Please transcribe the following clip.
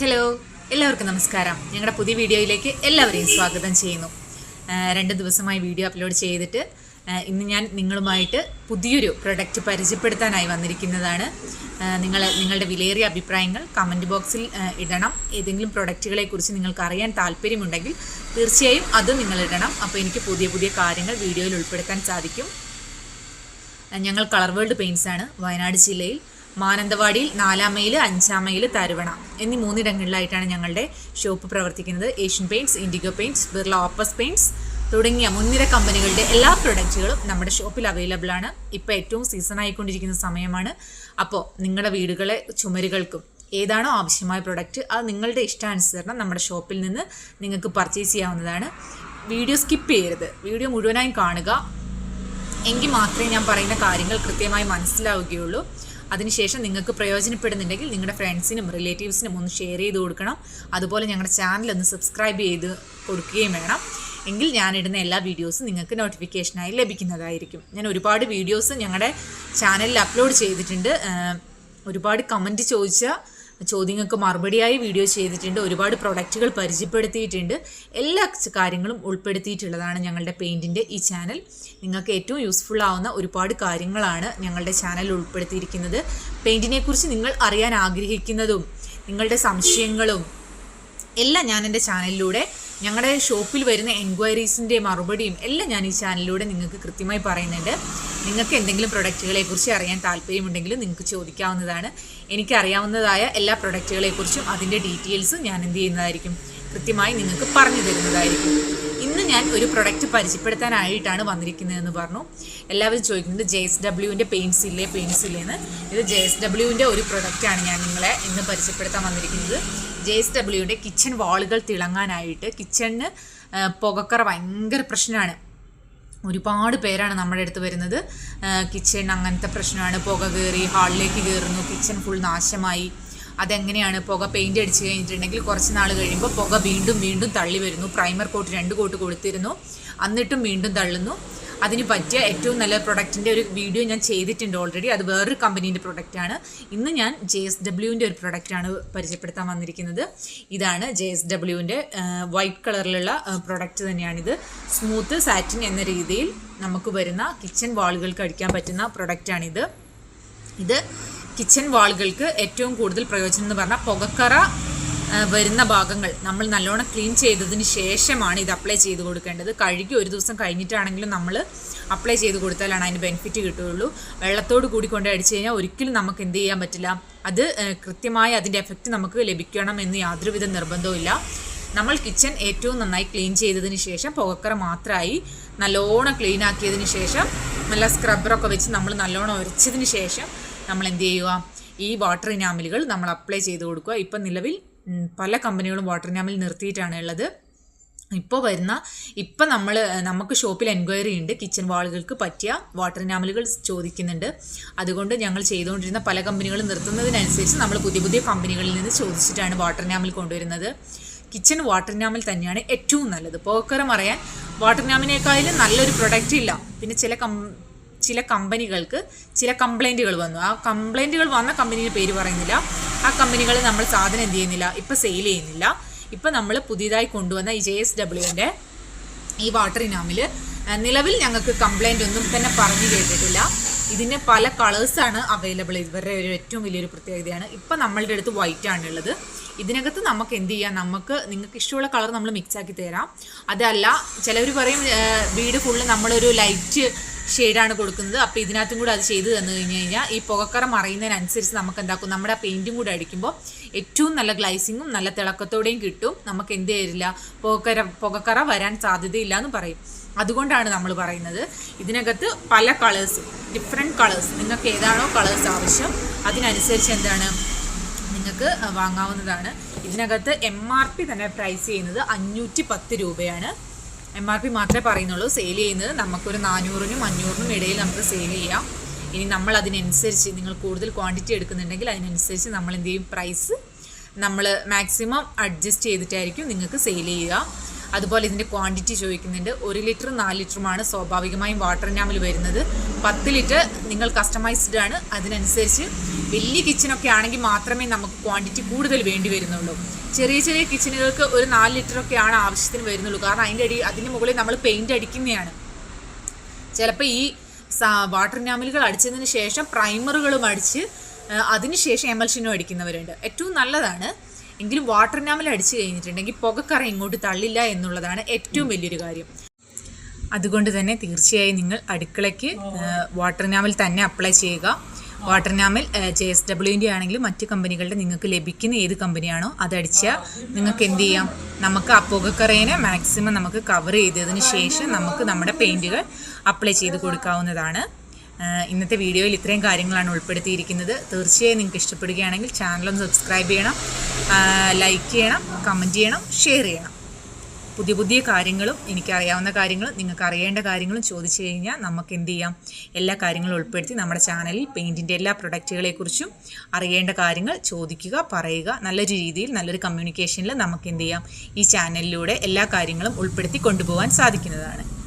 Hello എല്ലാവർക്കും നമസ്കാരം. ഞങ്ങളുടെ പുതിയ വീഡിയോയിലേക്ക് എല്ലാവരെയും സ്വാഗതം ചെയ്യുന്നു. രണ്ട് ദിവസമായി വീഡിയോ അപ്ലോഡ് ചെയ്തിട്ട് ഇന്ന് ഞാൻ നിങ്ങളുമായിട്ട് പുതിയൊരു പ്രൊഡക്റ്റ് പരിചയപ്പെടുത്താനായി വന്നിരിക്കുന്നതാണ്. നിങ്ങൾ നിങ്ങളുടെ വിലയേറിയ അഭിപ്രായങ്ങൾ കമന്റ് ബോക്സിൽ ഇടണം. ഏതെങ്കിലും പ്രൊഡക്റ്റുകളെ കുറിച്ച് നിങ്ങൾക്ക് അറിയാൻ താല്പര്യമുണ്ടെങ്കിൽ തീർച്ചയായും അത് നിങ്ങൾ ഇടണം. അപ്പോൾ എനിക്ക് പുതിയ പുതിയ കാര്യങ്ങൾ വീഡിയോയിൽ ഉൾപ്പെടുത്താൻ സാധിക്കും. ഞങ്ങൾ കളർ വേൾഡ് പെയിൻസ് ആണ് വയനാട് ജില്ലയിൽ. മാനന്തവാടിയിൽ നാലാം മൈൽ അഞ്ചാം മൈൽ തരുവണ എന്നീ മൂന്നിടങ്ങളിലായിട്ടാണ് ഞങ്ങളുടെ ഷോപ്പ് പ്രവർത്തിക്കുന്നത്. Asian paints Indigo paints Birla Opus paints തുടങ്ങിയ മുൻനിര കമ്പനികളുടെ എല്ലാ പ്രൊഡക്റ്റുകളും നമ്മുടെ ഷോപ്പിൽ അവൈലബിൾ ആണ്. ഇപ്പോൾ ഏറ്റവും സീസൺ ആയിക്കൊണ്ടിരിക്കുന്ന സമയമാണ്. അപ്പോൾ നിങ്ങളുടെ വീടുകളെ ചുമരുകൾക്കും ഏതാണോ ആവശ്യമായ പ്രൊഡക്റ്റ് അത് നിങ്ങളുടെ ഇഷ്ടാനുസരണം നമ്മുടെ ഷോപ്പിൽ നിന്ന് നിങ്ങൾക്ക് പർച്ചേസ് ചെയ്യാവുന്നതാണ്. വീഡിയോ സ്കിപ്പ് ചെയ്യരുത്. വീഡിയോ മുഴുവനായും കാണുക. എങ്കിൽ മാത്രമേ ഞാൻ പറയുന്ന കാര്യങ്ങൾ കൃത്യമായി മനസ്സിലാവുകയുള്ളൂ. അതിനുശേഷം നിങ്ങൾക്ക് പ്രയോജനപ്പെടുന്നുണ്ടെങ്കിൽ നിങ്ങളുടെ ഫ്രണ്ട്സിനും റിലേറ്റീവ്സിനും ഒന്ന് ഷെയർ ചെയ്ത് കൊടുക്കണം. അതുപോലെ ഞങ്ങളുടെ ചാനൽ ഒന്ന് സബ്സ്ക്രൈബ് ചെയ്ത് കൊടുക്കുകയും വേണം. എങ്കിൽ ഞാനിടുന്ന എല്ലാ വീഡിയോസും നിങ്ങൾക്ക് നോട്ടിഫിക്കേഷനായി ലഭിക്കുന്നതായിരിക്കും. ഞാൻ ഒരുപാട് വീഡിയോസ് ഞങ്ങളുടെ ചാനലിൽ അപ്ലോഡ് ചെയ്തിട്ടുണ്ട്. ഒരുപാട് കമന്റ് ചോദിച്ച ചോദ്യങ്ങൾക്ക് മറുപടിയായി വീഡിയോ ചെയ്തിട്ടുണ്ട്. ഒരുപാട് പ്രൊഡക്റ്റുകൾ പരിചയപ്പെടുത്തിയിട്ടുണ്ട്. എല്ലാ കാര്യങ്ങളും ഉൾപ്പെടുത്തിയിട്ടുള്ളതാണ് ഞങ്ങളുടെ പെയിന്റിന്റെ ഈ ചാനൽ. നിങ്ങൾക്ക് ഏറ്റവും യൂസ്ഫുൾ ആവുന്ന ഒരുപാട് കാര്യങ്ങളാണ് ഞങ്ങളുടെ ചാനൽ ഉൾപ്പെടുത്തിയിരിക്കുന്നത്. പെയിന്റിനെക്കുറിച്ച് നിങ്ങൾ അറിയാൻ ആഗ്രഹിക്കുന്നതും നിങ്ങളുടെ സംശയങ്ങളും എല്ലാം ഞാൻ എന്റെ ചാനലിലൂടെ ഞങ്ങളുടെ ഷോപ്പിൽ വരുന്ന എൻക്വയറീസിന്റെ മറുപടിയും എല്ലാം ഞാൻ ഈ ചാനലിലൂടെ നിങ്ങൾക്ക് കൃത്യമായി പറയുന്നുണ്ട്. നിങ്ങൾക്ക് എന്തെങ്കിലും പ്രൊഡക്റ്റുകളെ കുറിച്ച് അറിയാൻ താല്പര്യമുണ്ടെങ്കിൽ നിങ്ങൾക്ക് ചോദിക്കാവുന്നതാണ്. എനിക്കറിയാവുന്നതായ എല്ലാ പ്രൊഡക്റ്റുകളെക്കുറിച്ചും അതിന്റെ ഡീറ്റെയിൽസ് ഞാൻ എന്ത് ചെയ്യുന്നതായിരിക്കും? കൃത്യമായി നിങ്ങൾക്ക് പറഞ്ഞു തരുന്നതായിരിക്കും. ഇന്ന് ഞാൻ ഒരു പ്രൊഡക്റ്റ് പരിചയപ്പെടുത്താനായിട്ടാണ് വന്നിരിക്കുന്നതെന്ന് പറഞ്ഞു. എല്ലാവരും ചോദിക്കുന്നത് ജെ എസ് ഡബ്ല്യുവിന്റെ പെയിൻസ് ഇല്ലേ? പെയിൻസ് ഇല്ലേന്ന് ഇത് ജെ എസ് ഡബ്ല്യുവിന്റെ ഒരു പ്രൊഡക്റ്റാണ് ഞാൻ നിങ്ങളെ ഇന്ന് പരിചയപ്പെടുത്താൻ വന്നിരിക്കുന്നത്. ജെ എസ് ഡബ്ല്യുവിന്റെ കിച്ചൺ വാളുകൾ തിളങ്ങാനായിട്ട് കിച്ചണിന് പുകക്കറ ഭയങ്കര പ്രശ്നമാണ്. ഒരുപാട് പേരാണ് നമ്മുടെ അടുത്ത് വരുന്നത്. കിച്ചൺ അങ്ങനത്തെ പ്രശ്നമാണ്. പുക കയറി ഹാളിലേക്ക് കയറുന്നു കിച്ചൺ ഫുൾ നാശമായി. അതെങ്ങനെയാണ് പുക പെയിന്റ് അടിച്ച് കഴിഞ്ഞിട്ടുണ്ടെങ്കിൽ കുറച്ച് നാൾ കഴിയുമ്പോൾ പുക വീണ്ടും വീണ്ടും തള്ളി വരുന്നു. പ്രൈമർ കോട്ട് രണ്ട് കോട്ട് കൊടുത്തിരുന്നു. എന്നിട്ടും വീണ്ടും തള്ളുന്നു. അതിന് പറ്റിയ ഏറ്റവും നല്ല പ്രൊഡക്റ്റിന്റെ ഒരു വീഡിയോ ഞാൻ ചെയ്തിട്ടുണ്ട് ഓൾറെഡി അത് വേറൊരു കമ്പനീന്റെ പ്രൊഡക്റ്റാണ് ഇന്ന് ഞാൻ ജെ എസ് ഡബ്ല്യുവിന്റെ ഒരു പ്രൊഡക്റ്റാണ് പരിചയപ്പെടുത്താൻ വന്നിരിക്കുന്നത്. ഇതാണ് ജെ എസ് ഡബ്ല്യുവിന്റെ വൈറ്റ് കളറിലുള്ള പ്രൊഡക്റ്റ് തന്നെയാണിത്. സ്മൂത്ത് സാറ്റിൻ എന്ന രീതിയിൽ നമുക്ക് വരുന്ന കിച്ചൺ വാളുകൾക്ക് അടിക്കാൻ പറ്റുന്ന പ്രൊഡക്റ്റാണിത് ഇത് കിച്ചൺ വാളുകൾക്ക് ഏറ്റവും കൂടുതൽ പ്രയോജനം എന്ന് പറഞ്ഞാൽ പുകക്കറ വരുന്ന ഭാഗങ്ങൾ നമ്മൾ നല്ലോണം ക്ലീൻ ചെയ്തതിന് ശേഷമാണ് ഇത് അപ്ലൈ ചെയ്ത് കൊടുക്കേണ്ടത്. കഴുകി ഒരു ദിവസം കഴിഞ്ഞിട്ടാണെങ്കിലും നമ്മൾ അപ്ലൈ ചെയ്ത് കൊടുത്താലാണ് അതിന് ബെനിഫിറ്റ് കിട്ടുകയുള്ളൂ. വെള്ളത്തോട് കൂടി കൊണ്ട് അടിച്ചു കഴിഞ്ഞാൽ ഒരിക്കലും നമുക്ക് എന്ത് ചെയ്യാൻ പറ്റില്ല. അത് കൃത്യമായി അതിന്റെ എഫക്റ്റ് നമുക്ക് ലഭിക്കണം എന്ന് യാതൊരുവിധ നിർബന്ധവും നമ്മൾ കിച്ചൺ ഏറ്റവും നന്നായി ക്ലീൻ ചെയ്തതിന് ശേഷം പുകക്കറ മാത്രമായി നല്ലോണം ക്ലീൻ ആക്കിയതിന് ശേഷം നല്ല സ്ക്രബ്ബറൊക്കെ വെച്ച് നമ്മൾ നല്ലോണം ഉരച്ചതിന് ശേഷം നമ്മൾ എന്ത് ചെയ്യുക? ഈ വാട്ടർ ഇനാമിലുകൾ നമ്മൾ അപ്ലൈ ചെയ്ത് കൊടുക്കുക. ഇപ്പം നിലവിൽ പല കമ്പനികളും വാട്ടർ നാമിൽ നിർത്തിയിട്ടാണ് ഉള്ളത്. ഇപ്പോൾ വരുന്ന ഇപ്പം നമ്മൾ നമുക്ക് ഷോപ്പിൽ എൻക്വയറി ഉണ്ട്. കിച്ചൺ വാളുകൾക്ക് പറ്റിയ വാട്ടർ നാമലുകൾ ചോദിക്കുന്നുണ്ട്. അതുകൊണ്ട് ഞങ്ങൾ ചെയ്തുകൊണ്ടിരുന്ന പല കമ്പനികളും നിർത്തുന്നതിനനുസരിച്ച് നമ്മൾ പുതിയ പുതിയ കമ്പനികളിൽ നിന്ന് ചോദിച്ചിട്ടാണ് വാട്ടർ നാമിൽ കൊണ്ടുവരുന്നത്. കിച്ചൺ വാട്ടർ ഇനാമൽ തന്നെയാണ് ഏറ്റവും നല്ലത്. പോക്കറം അറിയാൻ വാട്ടർ നാമിനേക്കാളും നല്ലൊരു പ്രൊഡക്റ്റ് ഇല്ല. പിന്നെ ചില കം ചില കമ്പനികൾക്ക് ചില കംപ്ലൈന്റുകൾ വന്നു. ആ കംപ്ലൈന്റുകൾ വന്ന കമ്പനിയുടെ പേര് പറയുന്നില്ല. ആ കമ്പനികൾ നമ്മൾ സാധനം എന്ത് ചെയ്യുന്നില്ല? ഇപ്പം സെയിൽ ചെയ്യുന്നില്ല. ഇപ്പം നമ്മൾ പുതിയതായി കൊണ്ടുവന്ന ഈ ജെ എസ് ഡബ്ല്യുവിന്റെ ഈ വാട്ടർ ഇനാമിൽ നിലവിൽ ഞങ്ങൾക്ക് കംപ്ലൈന്റ് ഒന്നും തന്നെ പറഞ്ഞു കേട്ടിട്ടില്ല. ഇതിന് പല കളേഴ്സാണ് അവൈലബിൾ ഇവരുടെ ഒരു ഏറ്റവും വലിയൊരു പ്രത്യേകതയാണ്. ഇപ്പം നമ്മളുടെ അടുത്ത് വൈറ്റ് ആണ് ഉള്ളത്. ഇതിനകത്ത് നമുക്ക് എന്ത് ചെയ്യാം? നമുക്ക് നിങ്ങൾക്ക് ഇഷ്ടമുള്ള കളർ നമ്മൾ മിക്സ് ആക്കി തരാം. അതല്ല ചിലവർ പറയും വീട് ഫുള്ള് നമ്മളൊരു ലൈറ്റ് ഷെയ്ഡാണ് കൊടുക്കുന്നത്. അപ്പോൾ ഇതിനകത്തും കൂടെ അത് ചെയ്ത് തന്നു കഴിഞ്ഞ് കഴിഞ്ഞാൽ ഈ പുകക്കറ മറയുന്നതിനനുസരിച്ച് നമുക്ക് എന്താക്കും നമ്മുടെ ആ പെയിന്റും കൂടെ അടിക്കുമ്പോൾ ഏറ്റവും നല്ല ഗ്ലൈസിങ്ങും നല്ല തിളക്കത്തോടെയും കിട്ടും. നമുക്ക് എന്ത് തരില്ല പുകക്കര പുകക്കറ വരാൻ സാധ്യതയില്ല എന്ന് പറയും. അതുകൊണ്ടാണ് നമ്മൾ പറയുന്നത്. ഇതിനകത്ത് പല കളേഴ്സ് ഡിഫറെന്റ് കളേഴ്സ് നിങ്ങൾക്ക് ഏതാണോ കളേഴ്സ് ആവശ്യം അതിനനുസരിച്ച് എന്താണ് നിങ്ങൾക്ക് വാങ്ങാവുന്നതാണ്. ഇതിനകത്ത് എം ആർ പി തന്നെ പ്രൈസ് ചെയ്യുന്നത് അഞ്ഞൂറ്റി പത്ത് രൂപയാണ്. എം ആർ പി മാത്രമേ പറയുന്നുള്ളൂ. സെയിൽ ചെയ്യുന്നത് നമുക്കൊരു നാനൂറിനും അഞ്ഞൂറിനും ഇടയിൽ നമുക്ക് സെയിൽ ചെയ്യാം. ഇനി നമ്മൾ അതിനനുസരിച്ച് നിങ്ങൾ കൂടുതൽ ക്വാണ്ടിറ്റി എടുക്കുന്നുണ്ടെങ്കിൽ അതിനനുസരിച്ച് നമ്മൾ എന്ത് ചെയ്യും? പ്രൈസ് നമ്മൾ മാക്സിമം അഡ്ജസ്റ്റ് ചെയ്തിട്ടായിരിക്കും നിങ്ങൾക്ക് സെയിൽ ചെയ്യുക. അതുപോലെ ഇതിന്റെ ക്വാണ്ടിറ്റി ചോദിക്കുന്നുണ്ട്. ഒരു ലിറ്റർ നാല് ലിറ്ററുമാണ് സ്വാഭാവികമായും വാട്ടർ നാമിൽ വരുന്നത്. പത്ത് ലിറ്റർ നിങ്ങൾ കസ്റ്റമൈസ്ഡ് ആണ്. അതിനനുസരിച്ച് വലിയ കിച്ചണൊക്കെ ആണെങ്കിൽ മാത്രമേ നമുക്ക് ക്വാണ്ടിറ്റി കൂടുതൽ വേണ്ടി വരുന്നുള്ളൂ. ചെറിയ ചെറിയ കിച്ചണുകൾക്ക് ഒരു നാല് ലിറ്ററൊക്കെയാണ് ആവശ്യത്തിന് വരുന്നുള്ളൂ. കാരണം അതിന്റെ അടി അതിന് മുകളിൽ നമ്മൾ പെയിന്റ് അടിക്കുന്നതാണ്. ചിലപ്പോൾ ഈ വാട്ടർ നാമലുകൾ അടിച്ചതിന് ശേഷം പ്രൈമറുകളും അടിച്ച് അതിന് ശേഷം എമൽഷനും അടിക്കുന്നവരുണ്ട്. ഏറ്റവും നല്ലതാണ് എങ്കിലും വാട്ടർ നാമൽ അടിച്ചു കഴിഞ്ഞിട്ടുണ്ടെങ്കിൽ പുകക്കറ ഇങ്ങോട്ട് തള്ളില്ല എന്നുള്ളതാണ് ഏറ്റവും വലിയൊരു കാര്യം. അതുകൊണ്ട് തന്നെ തീർച്ചയായും നിങ്ങൾ അടുക്കളയ്ക്ക് വാട്ടർ നാമൽ തന്നെ അപ്ലൈ ചെയ്യുക. വാട്ടർ നാമിൽ ജെ എസ് ഡബ്ല്യുവിന്റെ ആണെങ്കിലും മറ്റ് കമ്പനികളുടെ നിങ്ങൾക്ക് ലഭിക്കുന്ന ഏത് കമ്പനിയാണോ അതടിച്ചാൽ നിങ്ങൾക്ക് എന്ത് ചെയ്യാം? നമുക്ക് ആ പുകക്കറേനെ മാക്സിമം നമുക്ക് കവർ ചെയ്തതിന് ശേഷം നമുക്ക് നമ്മുടെ പെയിന്റുകൾ അപ്ലൈ ചെയ്ത് കൊടുക്കാവുന്നതാണ്. ഇന്നത്തെ വീഡിയോയിൽ ഇത്രയും കാര്യങ്ങളാണ് ഉൾപ്പെടുത്തിയിരിക്കുന്നത്. തീർച്ചയായും നിങ്ങൾക്ക് ഇഷ്ടപ്പെടുകയാണെങ്കിൽ ചാനലൊന്ന് സബ്സ്ക്രൈബ് ചെയ്യണം. ലൈക്ക് ചെയ്യണം കമന്റ് ചെയ്യണം ഷെയർ ചെയ്യണം. പുതിയ പുതിയ കാര്യങ്ങളും എനിക്കറിയാവുന്ന കാര്യങ്ങളും നിങ്ങൾക്ക് അറിയേണ്ട കാര്യങ്ങളും ചോദിച്ചു കഴിഞ്ഞാൽ നമുക്ക് എന്ത് ചെയ്യാം? എല്ലാ കാര്യങ്ങളും ഉൾപ്പെടുത്തി നമ്മുടെ ചാനലിൽ പെയിന്റിന്റെ എല്ലാ പ്രൊഡക്റ്റുകളെക്കുറിച്ചും അറിയേണ്ട കാര്യങ്ങൾ ചോദിക്കുക പറയുക. നല്ലൊരു രീതിയിൽ നല്ലൊരു കമ്മ്യൂണിക്കേഷനിൽ നമുക്ക് എന്ത് ചെയ്യാം? ഈ ചാനലിലൂടെ എല്ലാ കാര്യങ്ങളും ഉൾപ്പെടുത്തി കൊണ്ടുപോകാൻ സാധിക്കുന്നതാണ്.